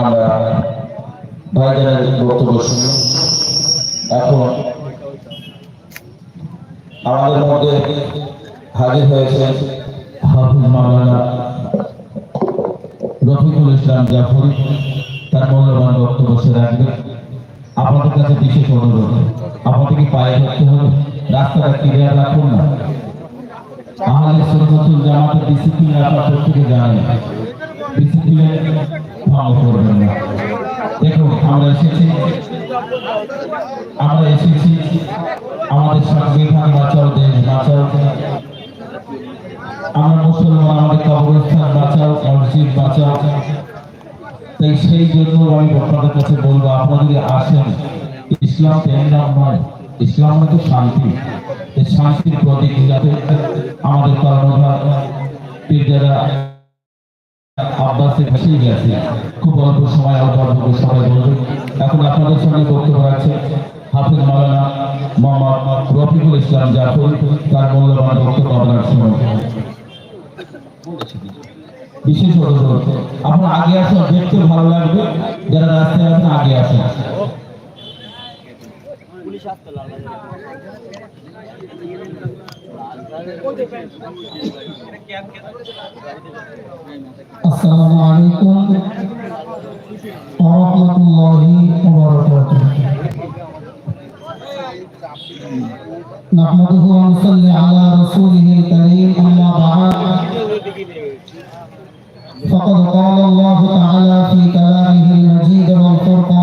আমরা ভাইজানের বক্তব্য শুনি। কাছে বিশেষ অনুরোধ, আপনাদেরকে পায়ে ধরতে হবে। রাস্তাটা ক্লিয়ার আমাদের সুন্নতুল জামাতের ডিসিপ্লিন আপনার সংবিধান বাঁচাও দেশ বাঁচাও আমরা মুসলমান আমাদের কবরস্থান বাঁচাও মসজিদ সেই জন্য আমি আপনাদের কাছে বলব আপনারা যদি আসেন ইসলাম প্রেমনাম নয় ইসলাম মানে শান্তি শান্তির প্রতীক যাতে আমাদের কর্মধার যারা আব্বাসে ভেসে গেছে। খুব অল্প সময় অল্প অল্প সবাই বলবে। এখন আপনাদের সঙ্গে বক্তব্য আছে হাফিজ মাওলানা মোহাম্মদ রফিকুল ইসলাম জাফর, তার মূল্যবান বক্তব্য আপনার শুনুন। বিশেষ অনুরোধ, আপনার আগে আসুন, দেখতে ভালো লাগবে। যারা রাস্তায় আছেন, আগে আসুন। السلام عليكم ورحمة الله وبركاته نحمده ونصلي على رسوله الكريم أما بعد فقد قال الله تعالى في كلامه المجيد والفرقان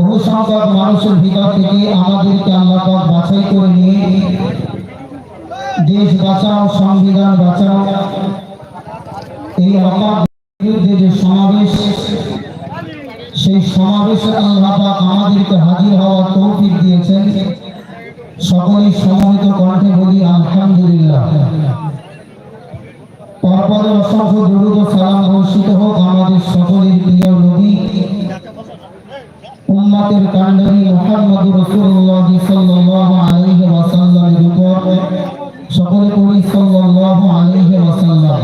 বহু সংখ্যক মানুষের ভিতর থেকে আমাদেরকে আল্লাহ বাছাই করে নিয়ে দেশ বাঁচাও, সংবিধান বাঁচাও। এই বিরুদ্ধে যে সমাবেশ, সেই সমাবেশে আল্লাহ আমাদেরকে হাজির হওয়ার তৌফিক দিয়েছেন। সকলেই সমবেত কণ্ঠে বলি, আলহামদুলিল্লাহ। পরপরে অসংখ্য দুরুদ সালাম বর্ষিত হোক আমাদের সকলের প্রিয় নবী। উম্মতের কান্ডারি মুহাম্মদ রাসূলুল্লাহ সাল্লাল্লাহু আলাইহি ওয়াসাল্লামের উপর সকলে করি সাল্লাল্লাহু আলাইহি ওয়াসাল্লাম।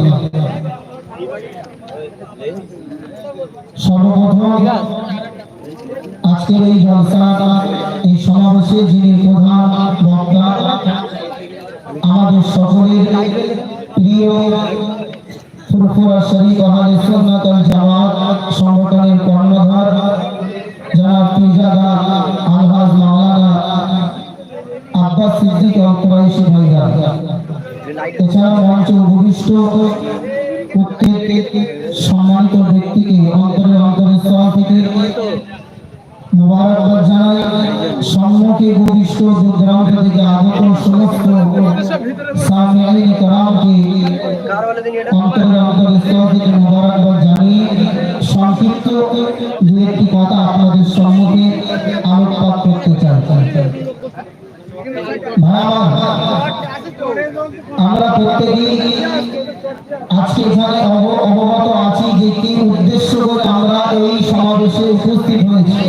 সর্বপ্রথম আজকের এই জলসা এই সমাবেশে যিনি প্রধান বক্তা, আমাদের সকলের প্রিয় শরীফ সুন্নাত জামাত সংগঠনের এছাড়া মঞ্চে উপবিষ্ট প্রত্যেক সম্মানিত ব্যক্তিকে অন্তরে অন্তরে স্তর থেকে মুবারকবাদ জানাই সম্মুখে ভূমিষ্ঠ দূরদূরান্ত থেকে আগত সমস্ত সামনে কারামকে অন্তরে অন্তরে স্তর থেকে মুবারকবাদ জানিয়ে সংক্ষিপ্ত দু একটি কথা আপনাদের সম্মুখে আলোকপাত করতে চাই ভাই আমার, আমরা প্রত্যেকেই আজকে এখানে অব- অবগত আছি যে কি উদ্দেশ্য করে আমরা এই সমাবেশে উপস্থিত হয়েছি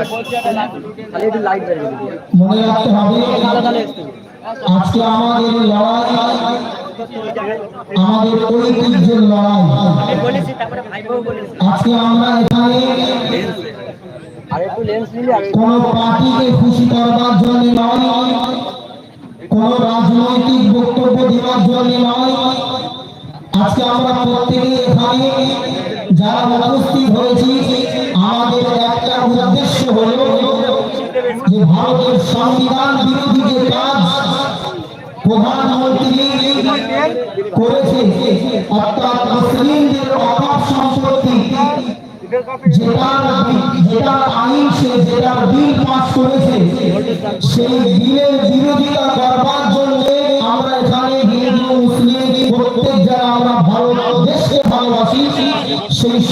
খালি একটু লাইট বেরিয়ে দিবি মনে রাখতে হবে আজকে আমাদের লড়াই আমাদের ঐতিহ্যের লড়াই। বলেছি তারপরে ভাইবো বলেছি। আজকে আমরা এখানে আর একটু লেন্স নিলে কোন পার্টিকে খুশি করবার জন্য নয় কোন রাজনৈতিক বক্তব্য দেওয়ার জন্য নয়। আজকে আমরা প্রত্যেকে এখানে যারা উপস্থিত হয়েছি, আমাদের একটা উদ্দেশ্য হলো যে ভারতের সংবিধান বিরোধী যে কাজ প্রধানমন্ত্রী করেছে, অর্থাৎ মুসলিমদের অভাব সম্পত্তি যেটা আইন সে যেটা বিল পাস করেছে, সেই বিলের বিরোধিতা করবার জন্য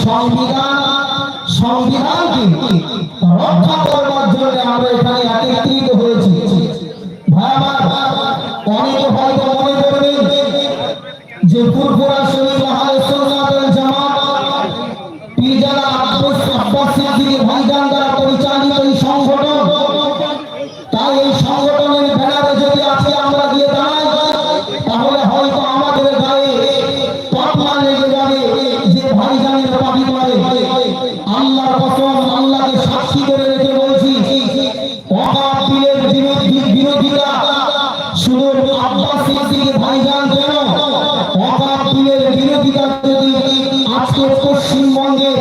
সংবিধান সংবিধান কি রক্ষা করবার জন্য আমরা এখানে একত্রিত হয়ে উত্তর পশ্চিমবঙ্গের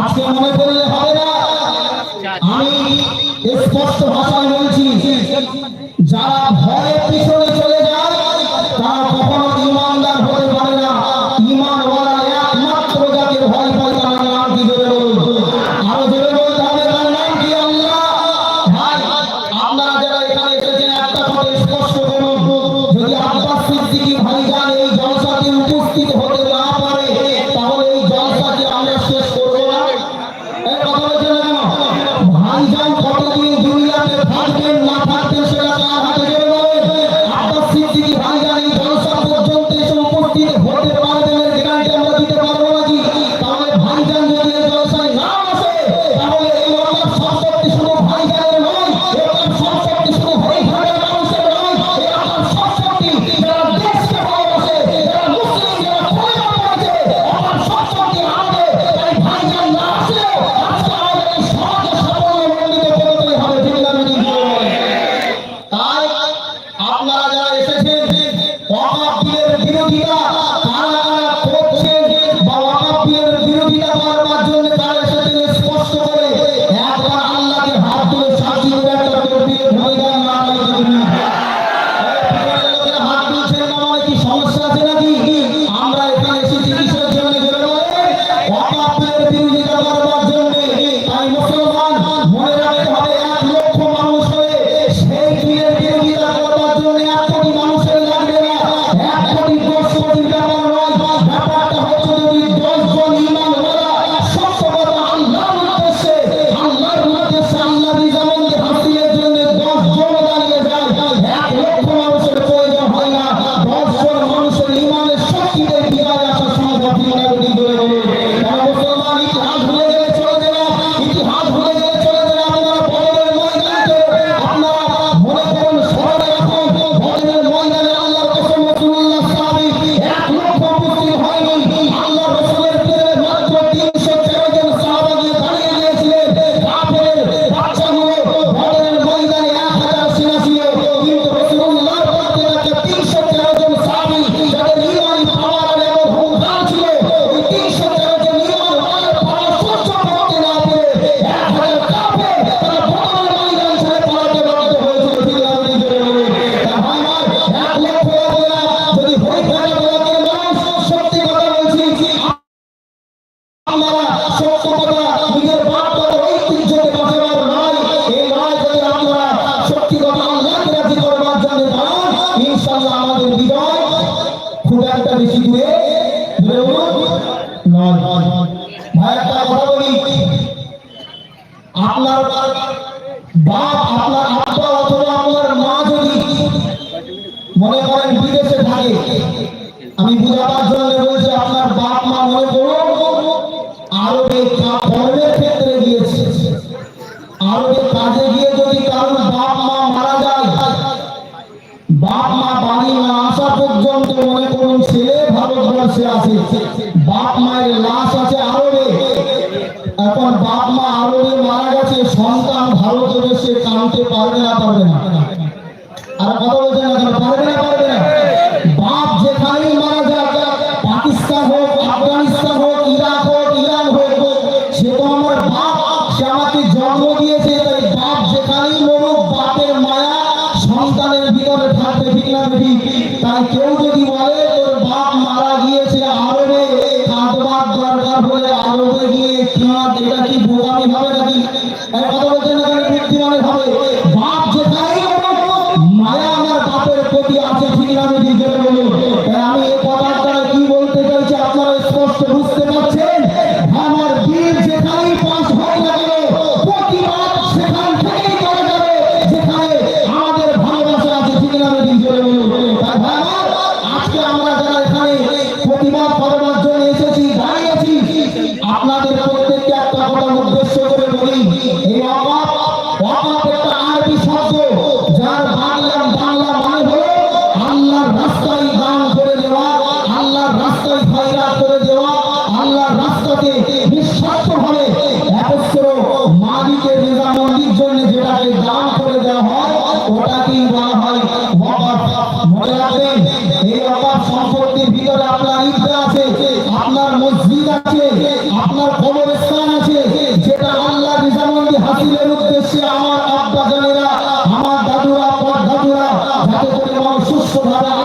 আজকে মনে করলে হবে না। আমি স্পষ্ট ভাষায় বলছি যারা ভয়ের পিছনে চলে পর্যন্ত মনে করুন বাপ মায়ের আছে বাপ মা মারা গেছে, সন্তান ভারতবর্ষে কানতে পারবে না পারবে না। স্পষ্টভাবে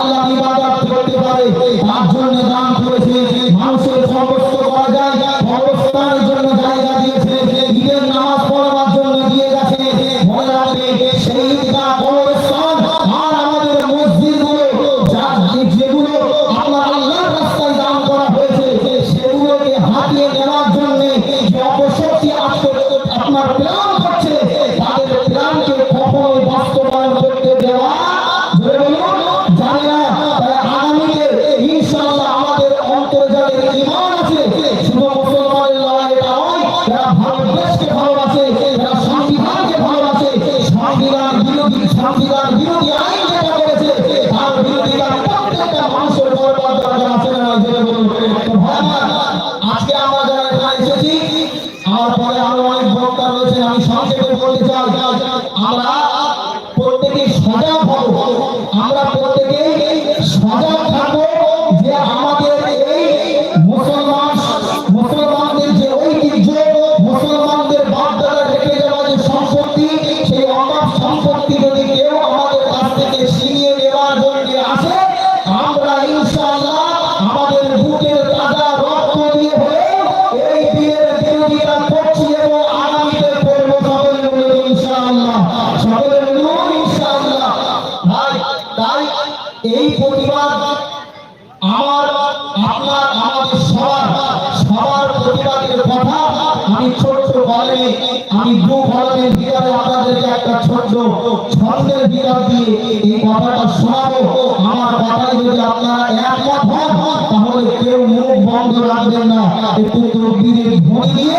ছন্দের বিচার দিয়ে এই কথাটা শোনাবো। আমার কথায় যদি আপনারা একমত হন, তাহলে কেউ মুখ বন্ধ রাখবেন না। একটু তকবীরের ধ্বনি দিয়ে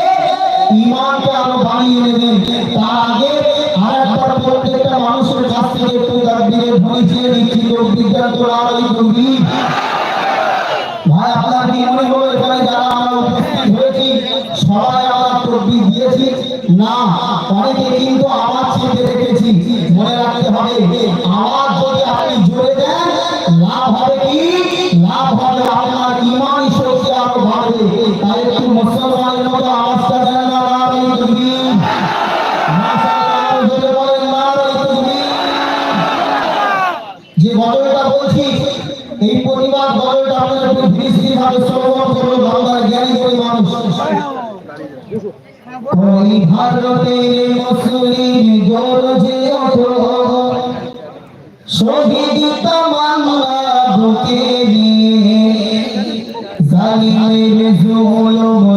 ইমানকে আরও বাড়িয়ে নেবেন। তার আগে আর প্রত্যেকটা মানুষের কাছ থেকে একটু তকবীরের ধ্বনি চেয়ে দিচ্ছি তকবিজ্ঞান তো আর ওই ভাই, আপনার কি মনে হলো এখানে যারা আমার দেখেছি। না, অনেকে কিন্তু আওয়াজ শুনতে দেখেছি। মনে রাখতে হবে, আওয়াজ যদি আপনি জোরে দেন, লাভ হবে কি? লাভ হবে আপনার ইমান শক্তি আরও বাড়বে। তাই একটু মুসলমানের মতো আওয়াজটা দেন যে বদলটা বলছি, এই পরিবার বদলটা আপনার ভিড় ভাবে শ্রবণ করল বাংলার জ্ঞানী করে মানুষ। ওই ভারতের মুসলিম গর্জে ওঠো শহীদ তামান্না বুকে নিয়ে জালিমের জুলুম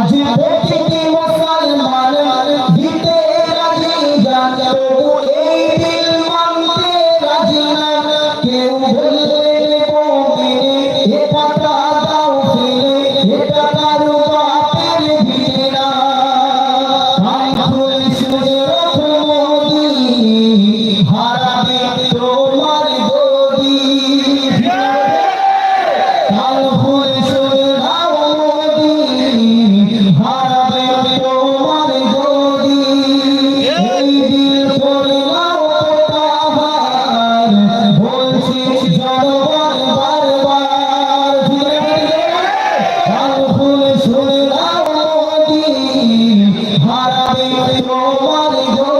A vida হারাবে তোমার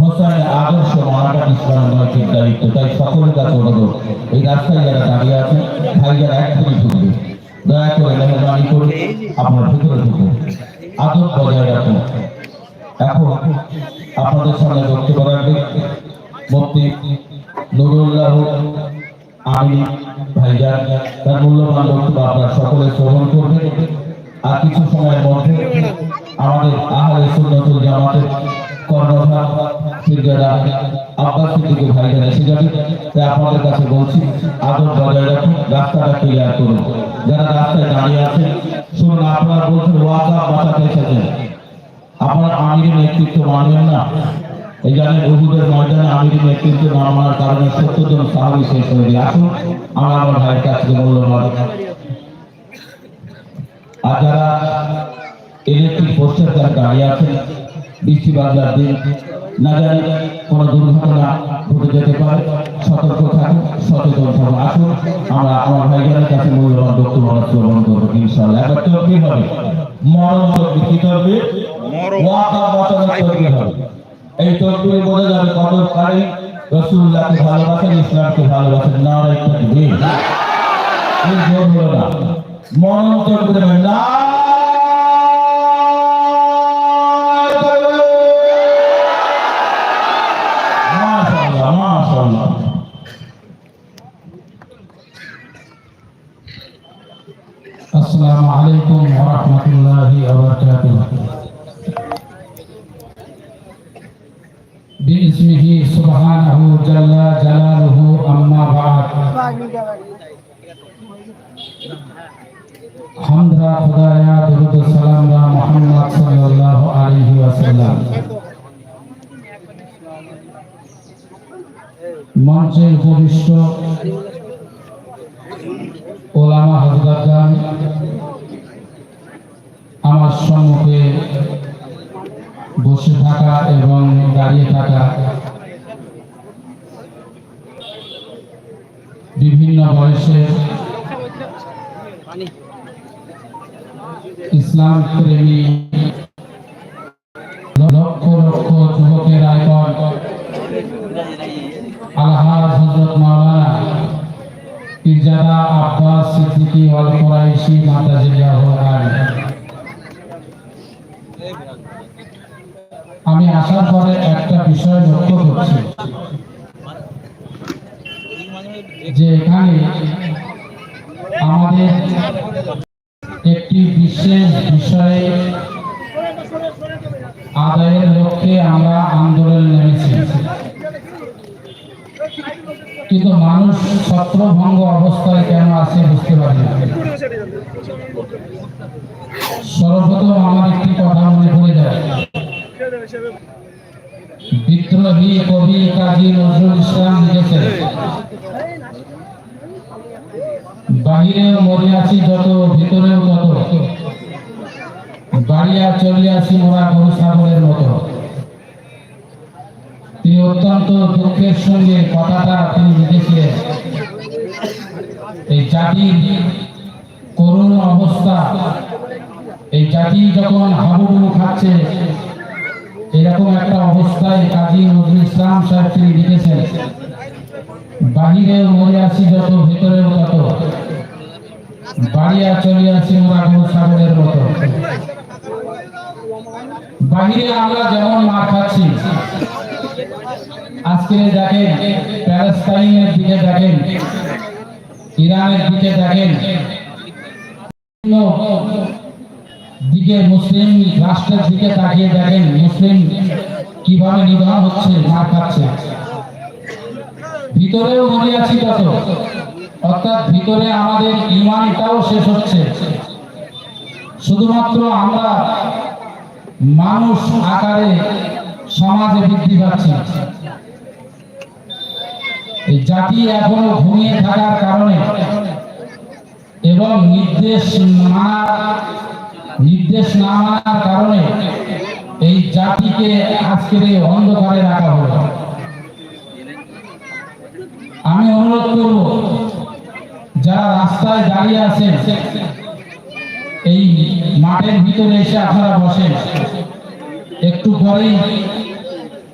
হোসাইনের আদর্শ মানাটা ইসলামের নৈতিক দায়িত্ব তাই সকলের কাছে অনুরোধ, এই রাস্তায় যারা দাঁড়িয়ে আছেন, ভাইজান এখনই ঢুকবে। দয়া করে মেহরবানি করে আপনার ভিতরে ঢুকুন আদর বজায় রাখুন। এখন আপনাদের সামনে বক্তব্য রাখবে মুফতি নুরুল্লাহ আমি ভাইজান। তার মূল্যবান বক্তব্য আপনারা সকলে শ্রবণ করবেন। আর কিছু সময়ের মধ্যে আমাদের আহলে সুন্নতুল জামাতের কর্ণধার সিরজাদা আব্বাস সিদ্দিকী এসে যাবে। তাই আপনাদের কাছে বলছি আদর বজায় রাখুন, রাস্তাটা ক্লিয়ার করুন। যারা রাস্তায় দাঁড়িয়ে আছেন, শুনুন, আপনারা বলছেন ওয়াকা বাঁচাতে এসেছেন। আপনার আমিরের নেতৃত্ব মানবেন না। এই জানেন উহুদের ময়দানে আমিরের নেতৃত্ব না মানার কারণে সত্তর জন সাহাবি শেষ হয়ে দিয়ে আসুন। আমরা আমার ভাইয়ের কাছ থেকে মূল্যবান। আর যারা ইলেকট্রিক পোস্টার যারা দাঁড়িয়ে আছেন বৃষ্টি বাজার দিন। না জানি কোনো দুর্ঘটনা ঘটে যেতে পারে। সতর্ক থাকুন সচেতন থাকুন আসুন। আমরা আমার ভাইজানের কাছে মূল্যবান বক্তব্য শ্রবণ করব ইনশাল্লাহ একবার তো কি হবে। মরণ করবে এই বোঝা যাবে কত কারি রসুল্লাহকে ভালোবাসেন ইসলামকে ভালোবাসেন না তকবীর এই জোর হলো না। মরণ না মাশাআল্লাহ মাশাআল্লাহ السلام عليكم ورحمة الله وبركاته باسمه سبحانه جل جلاله أما بعد হামদা খুদায়া দরুদ সালাম রা মুহাম্মদ সাল্লাল্লাহু আলাইহি ওয়াসাল্লাম মঞ্চে উপবিষ্ট ওলামা হজরতগণ সম্মুখে বসে থাকা এবং দাঁড়িয়ে থাকা বিভিন্ন বয়সের ইসলাম প্রেমী লক্ষ লক্ষ যুবকের আইকন আলহাজ হজরত মাওলানা পীরজাদা আব্বাস সিদ্দিকী ওয়াল কুরাইশি মাতাজিল্লাহু আলাইহি আমি আসার পরে একটা বিষয় লক্ষ্য করছি। যে এখানে আমাদের একটি বিশেষ বিষয়ে আদায়ের লক্ষ্যে আমরা আন্দোলন নেমেছি। কিন্তু মানুষ ছত্রভঙ্গ অবস্থায় কেন আছে বুঝতে পারি সর্বপ্রথম আমার একটি কথা মনে পড়ে যায়। বিদ্রোহী কবি কাজী নজরুল ইসলাম লিখেছেন, বাহিরে মরে আছি যত, ভিতরেও তত, বাড়িয়া চলিয়াছি মোরা গরু ছাগলের মতো। তিনি অত্যন্ত দুঃখের সঙ্গে কথাটা তিনি লিখেছিলেন, এই জাতির করুণ অবস্থা, এই জাতি যখন হাবুডুবু খাচ্ছে এরকম একটা অবস্থায় কাজী নজরুল ইসলাম সাহেব তিনি লিখেছেন বাহিরে মরে আছি যত, ভিতরেও তত। বাড়িয়া মোরা গরু ছাগলের মতো। বাহিরে আমরা যেমন মার খাচ্ছি, আজকে দেখেন প্যালেস্তাইনের দিকে দেখেন, ইরানের দিকে দেখেন। দিকে মুসলিম রাষ্ট্রের দিকে তাকিয়ে দেখেন, মুসলিম কীভাবে নিধন হচ্ছে, মার খাচ্ছে। ভিতরেও মরে আছি তত অর্থাৎ ভিতরে আমাদের ইমানটাও শেষ হচ্ছে। শুধুমাত্র আমরা মানুষ আকারে সমাজে বৃদ্ধি পাচ্ছি। জাতি এখনও ঘুমিয়ে থাকার কারণে এবং নির্দেশ মানা নির্দেশ না মানার কারণে এই জাতিকে আজকের এই অন্ধকারে রাখা হলো। আমি অনুরোধ করব, যারা রাস্তায় দাঁড়িয়ে আছেন, এই মাঠের ভিতরে এসে আপনারা বসেন। একটু পরেই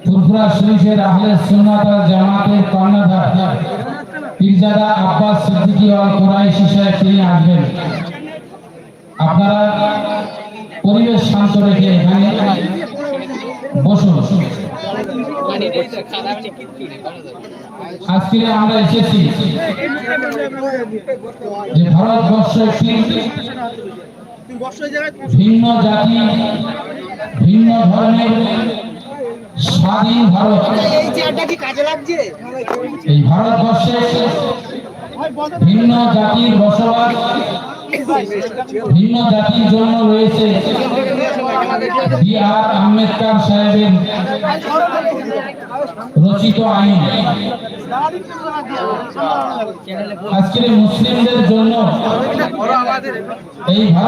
ফুরফুরা শরীফের আহলে সুন্নাত জামাতের কর্ণধার পীরজাদা আব্বাস সিদ্দিকী ওয়াল কুরাইশি সাহেব তিনি আসবেন। আপনারা পরিবেশ শান্ত রেখে এখানে বসুন। আজকে আমরা এসেছি, যে ভারতবর্ষ একটি ভিন্ন জাতি, ভিন্ন ধর্মের স্বাধীন ভারত। এই ভারতবর্ষে ভিন্ন জাতির বসবাস ভিন্ন জাতির জন্য রয়েছে বি আর আম্বেদকর সাহেবের রচিত আইন। আজকের মুসলিমদের জন্য এই